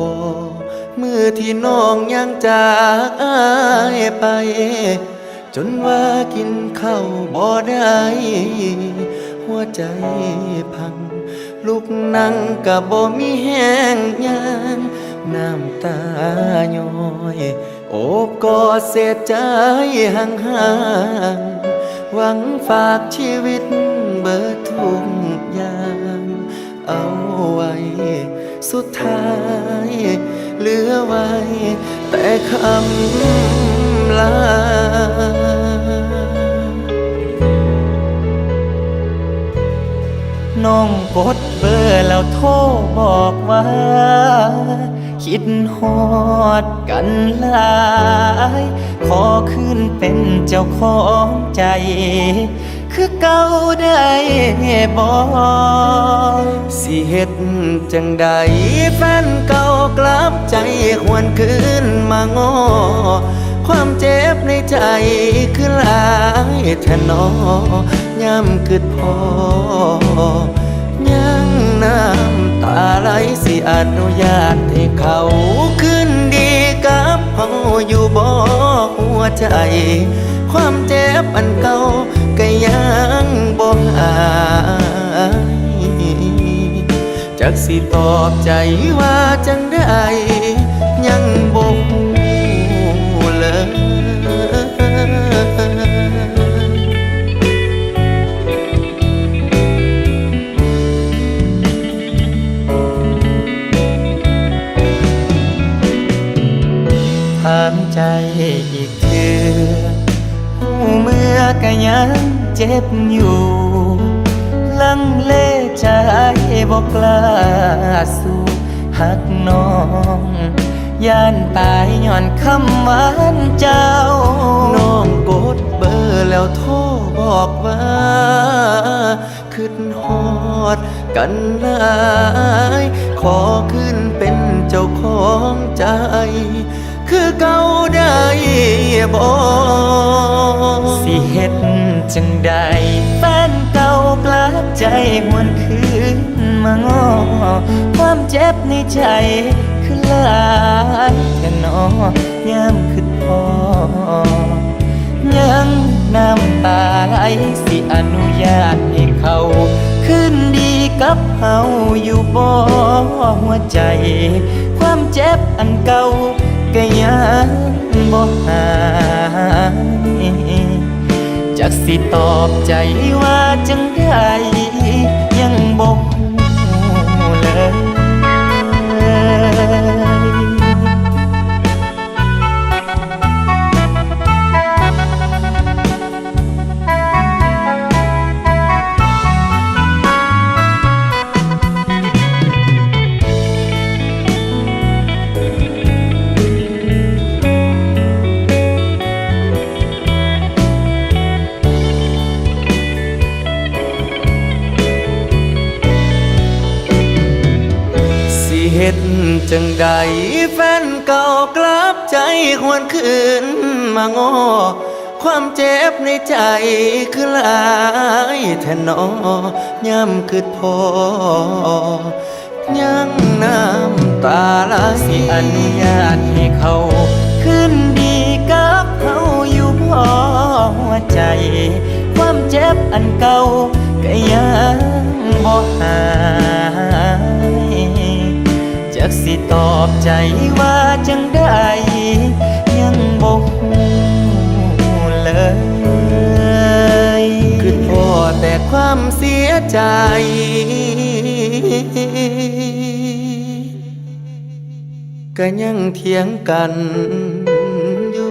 บอมือที่น้องยังจากอายไป จนว่ากินข้าวบ่ได้ หัวใจพัง ลูกนั่งกับบ่มีแห้งยางน้ำตาย้อย โอบกอดเสียใจห่างๆ หวังฝากชีวิตเบิดทุกอย่าง เอาไว้สุดท้าย เหลือไว้ แต่คำลาน้องกดเบอร์แล้วโทรบอกว่า คิดฮอดกันหลาย ขอขึ้นเป็นเจ้าของใจ คือเก่าได้บอสิเฮ็ดจังใดแฟนเก่ากลับใจควรคืนมางอความเจ็บในใจคือหลายแทนอย่ำคือพอ ยังน้ำตาไหลสิอนุญาตให้เขาขึ้นดีกับเฮาอยู่บ่หัวใจ ความเจ็บอันเก่า ก็ยังบ่หายจักสิตอบใจว่าจังได้ยังบ่ฮู้เลยถามใจอีกเทือ เมื่อก็ยังเจ็บอยู่ ลังเลใจบอกกล้าสู้หักน้อง ย่านตายย้อนคำหวานเจ้า น้องกดเบอร์แล้วโทรบอกว่าขึ้นฮอดกันหลายขอขึ้นเป็นเจ้าของใจ คือเก่าได้บ่สิเฮ็ด จังใดแฟนเก่ากลับใจหวนคืนมางอความเจ็บในใจคือลายแค่นอยามคิดพอ ยังน้ำตาไหลสิอนุญาตให้เขาคืนดีกับเฮาอยู่บ่หัวใจ ความเจ็บอันเก่าก็ยังบ่หาย จักสิตอบใจว่าจังได้ เฮ็ดจังใดแฟนเก่ากลับใจควรคืนมางอความเจ็บในใจคือหลายแทนนอย่ำคือพอ ยังน้ำตาไหลสิอนุญาตให้เขาคืนดีกับเขาอยู่บ่หัวใจ ความเจ็บอันเก่าก็ยังบ่หาย ตอบใจว่าจังได้ยังบ่ฮู้เลย คือพอแต่ความเสียใจก็ยังเถียงกันอยู่